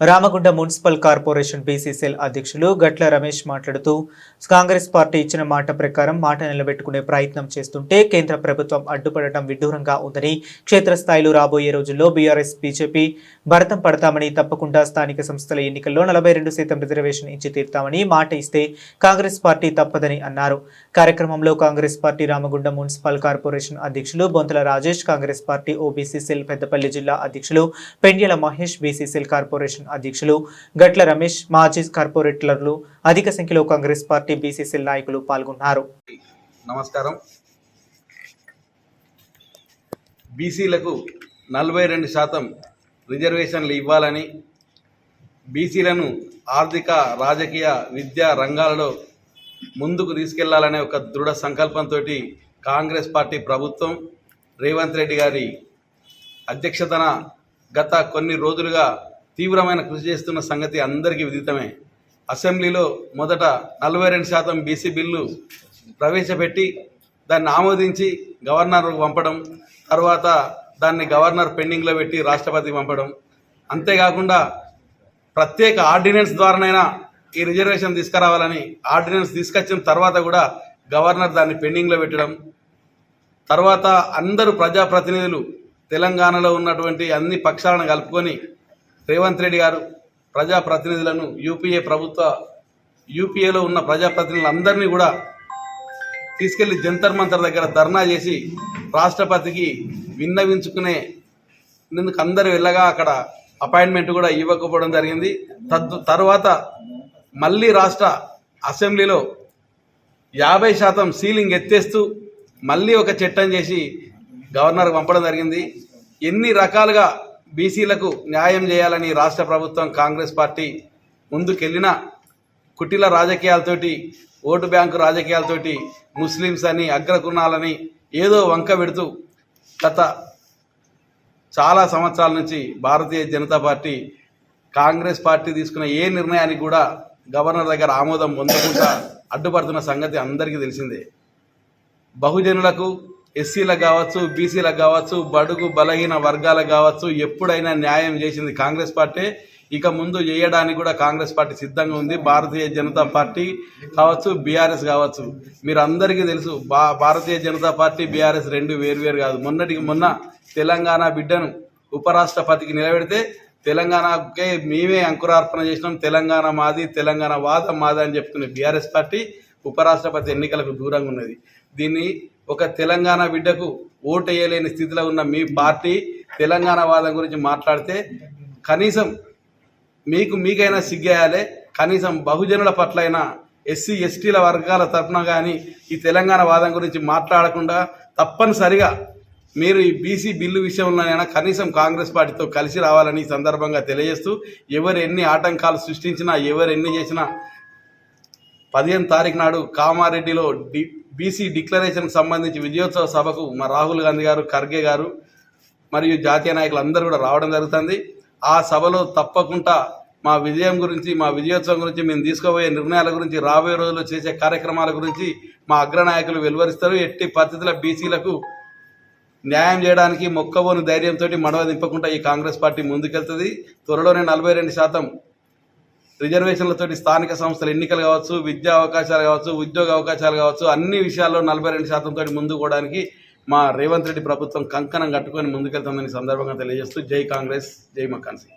Ramagunda municipal corporation BCCL అధ్యక్షులు గట్ల రమేష్ మాట్లాడుతూ కాంగ్రెస్ పార్టీ ఇచ్చిన మాట ప్రకారం మాట నిలబెట్టుకునే ప్రయత్నం చేస్తుంటే కేంద్ర ప్రభుత్వం అడ్డుపడటం విడ్డూరంగా ఉందని క్షేత్రస్థాయిలో రాబోయే రోజుల్లో బీఆర్ఎస్ బీజేపీ భరతం పడతామని తప్పకుండా స్థానిక సంస్థల ఎన్నికల్లో నలభై రెండు శాతం రిజర్వేషన్ ఇచ్చి తీరుతామని మాట ఇస్తే కాంగ్రెస్ పార్టీ తప్పదని అన్నారు. కార్యక్రమంలో Congress party Ramagunda municipal corporation అధ్యక్షులు Bontala Rajesh Congress party OBC cell Peddapalli జిల్లా అధ్యక్షులు పెండ్యల మహేష్ బీసీసీఎల్ కార్పొరేషన్ అధ్యక్షులు గట్ల రమేష్ మాజీ కార్పొరేటర్లు అధిక సంఖ్యలో కాంగ్రెస్ పార్టీ బీసీసీల నాయకులు పాల్గొన్నారు. నమస్కారం. బీసీలకు నలభై రెండు శాతం రిజర్వేషన్లు ఇవ్వాలని బీసీలను ఆర్థిక రాజకీయ విద్యా రంగాలలో ముందుకు తీసుకెళ్ళాలనే ఒక దృఢ సంకల్పంతో కాంగ్రెస్ పార్టీ ప్రభుత్వం రేవంత్ రెడ్డి గారి అధ్యక్షతన గత కొన్ని రోజులుగా తీవ్రమైన కృషి చేస్తున్న సంగతి అందరికీ విదితమే. అసెంబ్లీలో మొదట నలభై రెండు శాతం బీసీ బిల్లు ప్రవేశపెట్టి దాన్ని ఆమోదించి గవర్నర్కు పంపడం తర్వాత దాన్ని గవర్నర్ పెండింగ్లో పెట్టి రాష్ట్రపతికి పంపడం. అంతేకాకుండా ప్రత్యేక ఆర్డినెన్స్ ద్వారానైనా ఈ రిజర్వేషన్ తీసుకురావాలని ఆర్డినెన్స్ తీసుకొచ్చిన తర్వాత కూడా గవర్నర్ దాన్ని పెండింగ్లో పెట్టడం. తర్వాత అందరూ ప్రజాప్రతినిధులు తెలంగాణలో ఉన్నటువంటి అన్ని పక్షాలను కలుపుకొని రేవంత్ రెడ్డి గారు ప్రజాప్రతినిధులను యూపీఏ ప్రభుత్వ యూపీఏలో ఉన్న ప్రజాప్రతినిధులందరినీ కూడా తీసుకెళ్ళి జంతర్ మంతర్ దగ్గర ధర్నా చేసి రాష్ట్రపతికి విన్నవించుకునే ఇందుకు అందరు వెళ్ళగా అక్కడ అపాయింట్మెంట్ కూడా ఇవ్వకపోవడం జరిగింది. తద్ తర్వాత మళ్ళీ రాష్ట్ర అసెంబ్లీలో యాభై శాతం సీలింగ్ ఎత్తేస్తూ మళ్ళీ ఒక చట్టం చేసి గవర్నర్కి పంపడం జరిగింది. ఎన్ని రకాలుగా బీసీలకు న్యాయం చేయాలని రాష్ట్ర ప్రభుత్వం కాంగ్రెస్ పార్టీ ముందుకెళ్ళిన కుటిల రాజకీయాలతోటి ఓటు బ్యాంకు రాజకీయాలతోటి ముస్లిమ్స్ అని అగ్రకుణాలని ఏదో వంక పెడుతూ గత చాలా సంవత్సరాల నుంచి Bharatiya Janata party Congress party తీసుకున్న ఏ నిర్ణయానికి కూడా గవర్నర్ దగ్గర ఆమోదం పొందకుండా అడ్డుపడుతున్న సంగతి అందరికీ తెలిసిందే. బహుజనులకు ఎస్సీలకు కావచ్చు బీసీలకు కావచ్చు బడుగు బలహీన వర్గాలకు కావచ్చు ఎప్పుడైనా న్యాయం చేసింది కాంగ్రెస్ పార్టీ. ఇక ముందు చేయడానికి కూడా కాంగ్రెస్ పార్టీ సిద్ధంగా ఉంది. భారతీయ జనతా పార్టీ కావచ్చు బీఆర్ఎస్ కావచ్చు. మీరు అందరికీ తెలుసు భా భారతీయ జనతా పార్టీ బీఆర్ఎస్ రెండు వేరువేరు కాదు. మొన్నటికి మొన్న తెలంగాణ బిడ్డను ఉపరాష్ట్రపతికి నిలబెడితే తెలంగాణకే మేమే అంకురార్పణ చేసినాం. తెలంగాణ మాది తెలంగాణ వాదం మాది అని చెప్పుకునే బీఆర్ఎస్ పార్టీ ఉపరాష్ట్రపతి ఎన్నికలకు దూరంగా ఉన్నది. దీన్ని ఒక తెలంగాణ బిడ్డకు ఓటేయలేని స్థితిలో ఉన్న మీ పార్టీ తెలంగాణ వాదం గురించి మాట్లాడితే కనీసం మీకు మీకైనా సిగ్గేయాలి. కనీసం బహుజనుల పట్లైనా ఎస్సీ ఎస్టీల వర్గాల తరఫున కానీ ఈ తెలంగాణ వాదం గురించి మాట్లాడకుండా తప్పనిసరిగా మీరు ఈ బీసీ బిల్లు విషయంలోనైనా కనీసం కాంగ్రెస్ పార్టీతో కలిసి రావాలని సందర్భంగా తెలియజేస్తూ ఎవరు ఎన్ని ఆటంకాలు సృష్టించినా ఎవరు ఎన్ని చేసినా పదిహేను తారీఖు నాడు కామారెడ్డిలో డి బీసీ డిక్లరేషన్కి సంబంధించి విజయోత్సవ సభకు మా రాహుల్ గాంధీ గారు ఖర్గే గారు మరియు జాతీయ నాయకులు అందరూ కూడా రావడం జరుగుతుంది. ఆ సభలో తప్పకుండా మా విజయం గురించి మా విజయోత్సవం గురించి మేము తీసుకోబోయే నిర్ణయాల గురించి రాబోయే రోజుల్లో చేసే కార్యక్రమాల గురించి మా అగ్రనాయకులు వెలువరిస్తారు. ఎట్టి పరిస్థితుల బీసీలకు న్యాయం చేయడానికి మొక్కబోని ధైర్యంతో మడవ దింపకుండా ఈ కాంగ్రెస్ పార్టీ ముందుకెళ్తుంది. త్వరలోనే నలభై రెండు శాతం రిజర్వేషన్లతోటి స్థానిక సంస్థల ఎన్నికలు కావచ్చు విద్యా అవకాశాలు కావచ్చు ఉద్యోగ అవకాశాలు కావచ్చు అన్ని విషయాల్లో నలభై రెండు శాతం తోటి ముందుకోవడానికి మా రేవంత్ రెడ్డి ప్రభుత్వం కంకణం కట్టుకొని ముందుకెళ్తుందని సందర్భంగా తెలియజేస్తూ జై కాంగ్రెస్ జై మక్కాన్సీ